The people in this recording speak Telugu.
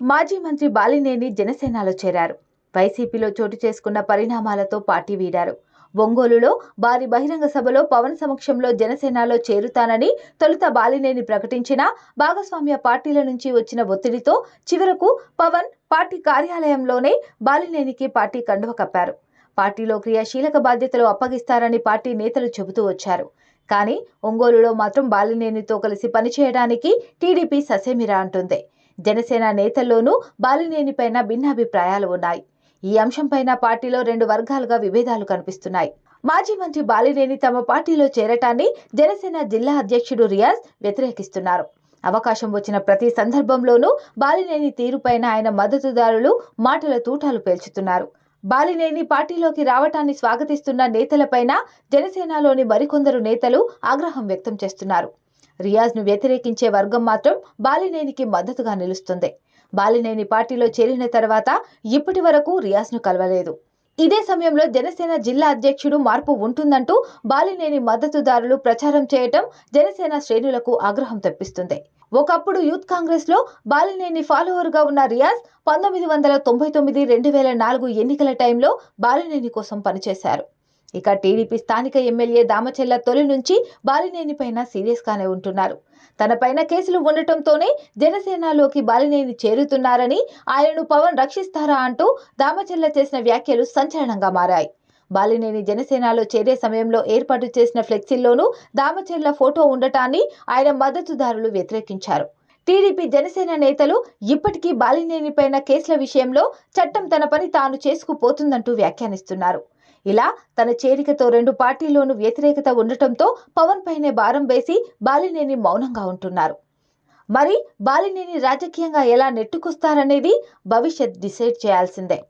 మాజీ మంత్రి బాలినేని జనసేనలో చేరారు. వైసీపీలో చోటు చేసుకున్న పరిణామాలతో పార్టీ వీడారు. ఒంగోలులో భారీ బహిరంగ సభలో పవన్ సమక్షంలో జనసేనలో చేరుతానని తొలుత బాలినేని ప్రకటించినా భాగస్వామ్య పార్టీల నుంచి వచ్చిన ఒత్తిడితో చివరకు పవన్ పార్టీ కార్యాలయంలోనే బాలినేనికి పార్టీ కండువ కప్పారు. పార్టీలో క్రియాశీలక బాధ్యతలు అప్పగిస్తారని పార్టీ నేతలు చెబుతూ వచ్చారు. కానీ ఒంగోలులో మాత్రం బాలినేనితో కలిసి పనిచేయడానికి టీడీపీ ససేమిరా అంటుంది. జనసేన నేతల్లోనూ బాలినేనిపైన భిన్నాభిప్రాయాలు ఉన్నాయి. ఈ అంశంపైన పార్టీలో రెండు వర్గాలుగా విభేదాలు కనిపిస్తున్నాయి. మాజీ మంత్రి బాలినేని తమ పార్టీలో చేరటాన్ని జనసేన జిల్లా అధ్యక్షుడు రియాజ్ వ్యతిరేకిస్తున్నారు. అవకాశం వచ్చిన ప్రతి సందర్భంలోనూ బాలినేని తీరుపైన ఆయన మద్దతుదారులు మాటల తూటాలు పేల్చుతున్నారు. బాలినేని పార్టీలోకి రావటాన్ని స్వాగతిస్తున్న నేతలపైన జనసేనలోని మరికొందరు నేతలు ఆగ్రహం వ్యక్తం చేస్తున్నారు. రియాజ్ను వ్యతిరేకించే వర్గం మాత్రం బాలినేనికి మద్దతుగా నిలుస్తుంది. బాలినేని పార్టీలో చేరిన తర్వాత ఇప్పటి వరకు రియాజ్ను కలవలేదు. ఇదే సమయంలో జనసేన జిల్లా అధ్యక్షుడు మార్పు ఉంటుందంటూ బాలినేని మద్దతుదారులు ప్రచారం చేయటం జనసేన శ్రేణులకు ఆగ్రహం తెప్పిస్తుంది. ఒకప్పుడు యూత్ కాంగ్రెస్లో బాలినేని ఫాలోవర్గా ఉన్న రియాజ్ పంతొమ్మిది వందల తొంభై తొమ్మిది రెండు వేల నాలుగు ఎన్నికల టైంలో బాలినేని కోసం పనిచేశారు. ఇక టీడీపీ స్థానిక ఎమ్మెల్యే దామచెల్ల తొలి నుంచి బాలినేని పైన సీరియస్ గానే ఉంటున్నారు తనపైన కేసులు ఉండటంతోనే జనసేనలోకి బాలినేని చేరుతున్నారని ఆయనను పవన్ రక్షిస్తారా అంటూ దామచెల్ల చేసిన వ్యాఖ్యలు సంచలనంగా మారాయి. బాలినేని జనసేనలో చేరే సమయంలో ఏర్పాటు చేసిన ఫ్లెక్సీల్లోనూ దామచెల్ల ఫోటో ఉండటాన్ని ఆయన మద్దతుదారులు వ్యతిరేకించారు. టీడీపీ జనసేన నేతలు ఇప్పటికీ బాలినేని పైన కేసుల విషయంలో చట్టం తన పని తాను చేసుకుపోతుందంటూ వ్యాఖ్యానిస్తున్నారు. ఇలా తన చేరికతో రెండు పార్టీల్లోనూ వ్యతిరేకత ఉండటంతో పవన్ పైనే భారం వేసి బాలినేని మౌనంగా ఉంటున్నారు. మరి బాలినేని రాజకీయంగా ఎలా నెట్టుకొస్తారనేది భవిష్యత్ డిసైడ్ చేయాల్సిందే.